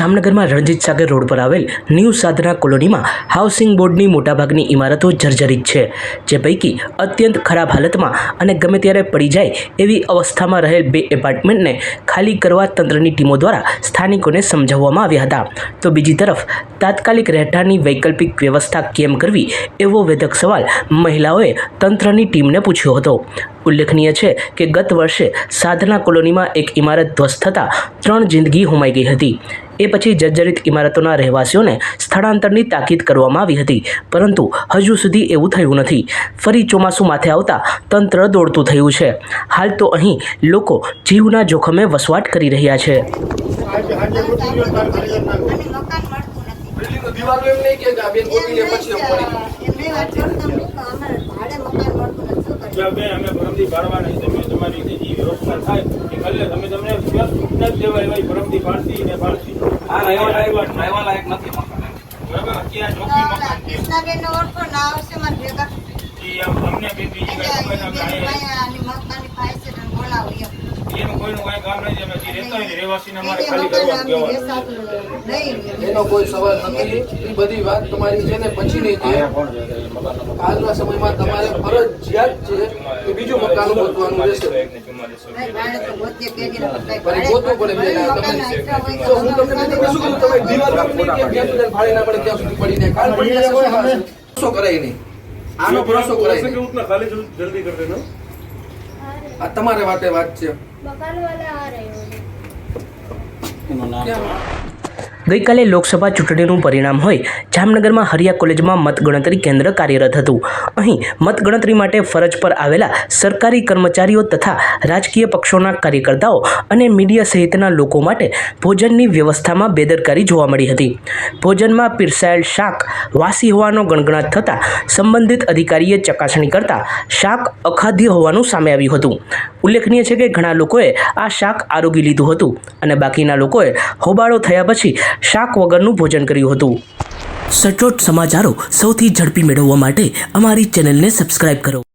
જામનગરમાં રણજીત સાગર રોડ પર આવેલ ન્યૂ સાધના કોલોનીમાં હાઉસિંગ બોર્ડની મોટાભાગની ઇમારતો જર્જરિત છે, જે પૈકી અત્યંત ખરાબ હાલતમાં અને ગમે ત્યારે પડી જાય એવી અવસ્થામાં રહેલ બે એપાર્ટમેન્ટને ખાલી કરવા તંત્રની ટીમો દ્વારા સ્થાનિકોને સમજાવવામાં આવ્યા હતા. તો બીજી તરફ, તાત્કાલિક રહેઠાણની વૈકલ્પિક વ્યવસ્થા કેમ કરવી એવો વેધક સવાલ મહિલાઓએ તંત્રની ટીમને પૂછ્યો હતો. ઉલ્લેખનીય છે કે ગત વર્ષે સાધના કોલોનીમાં એક ઇમારત ધ્વસ્ત થતાં ત્રણ જિંદગી હોમાઈ ગઈ હતી. એ પછી જર્જરિત ઇમારતોના રહેવાસીઓને સ્થળાંતરની તાકીદ કરવામાં આવી હતી. પરંતુ હજુ સુધી એવું થયું નથી. ફરી ચોમાસું માથે આવતા તંત્ર દોડતું થયું છે. હાલ તો અહીં લોકો જીવના જોખમે વસવાટ કરી રહ્યા છે. તમે તમારી વ્યવસ્થા થાય એ કરી તમે તમને સૂચના જ દેવાય એવી ને પાડતી આ રહેવા લાયક રહેવા લાયક નથી મકાન બરાબર અત્યારે તો મકાન છે કૃષ્ણાબેનને ઓળખો ના આવશે મારે ભેગા આમ બે બીજી કઈ ખબર ના પડે. ભાઈ પાસે છે ને બોલાવો કામ નહીં અમે જે રહેતા હોય રહેવાસી અમારે ખાલી કરવાનું કહેવાનું. એનો કોઈ સવાલ નથી. એ બધી વાત તમારી છે ને પછીની છે આજના સમયમાં તમારે ફરજિયાત છે કે બીજું મકાન ગોતવાનું રહેશે. ગોતવું પડે તો હું તમને શું કરું તમે દિવાલ ભાડે ના પડે ત્યાં સુધી પડીને કાલ પડીને શું કરાય નહીં. આનો ભરોસો કરાય નહીં. જલ્દી કરી દેનો આ તમારે વાતે વાત છે. બકાલવાલા આ રહ્યો એનું નામ ગઈકાલે લોકસભા ચૂંટણીનું પરિણામ હોય, જામનગરમાં હરિયા કોલેજમાં મતગણતરી કેન્દ્ર કાર્યરત હતું. અહીં મતગણતરી માટે ફરજ પર આવેલા સરકારી કર્મચારીઓ તથા રાજકીય પક્ષોના કાર્યકર્તાઓ અને મીડિયા સહિતના લોકો માટે ભોજનની વ્યવસ્થામાં બેદરકારી જોવા મળી હતી. ભોજનમાં પીરસાયેલ શાક વાસી હોવાનો ગણગણાટ થતાં સંબંધિત અધિકારીએ ચકાસણી કરતા શાક અખાદ્ય હોવાનું સામે આવ્યું હતું. ઉલ્લેખનીય છે કે ઘણા લોકોએ આ શાક આરોગી લીધું હતું અને બાકીના લોકોએ હોબાળો થયા પછી શાક વગરનું ભોજન કર્યું હતું. સચોટ સમાચારો સૌથી ઝડપી મેળવવા માટે અમારી ચેનલને સબસ્ક્રાઇબ કરો.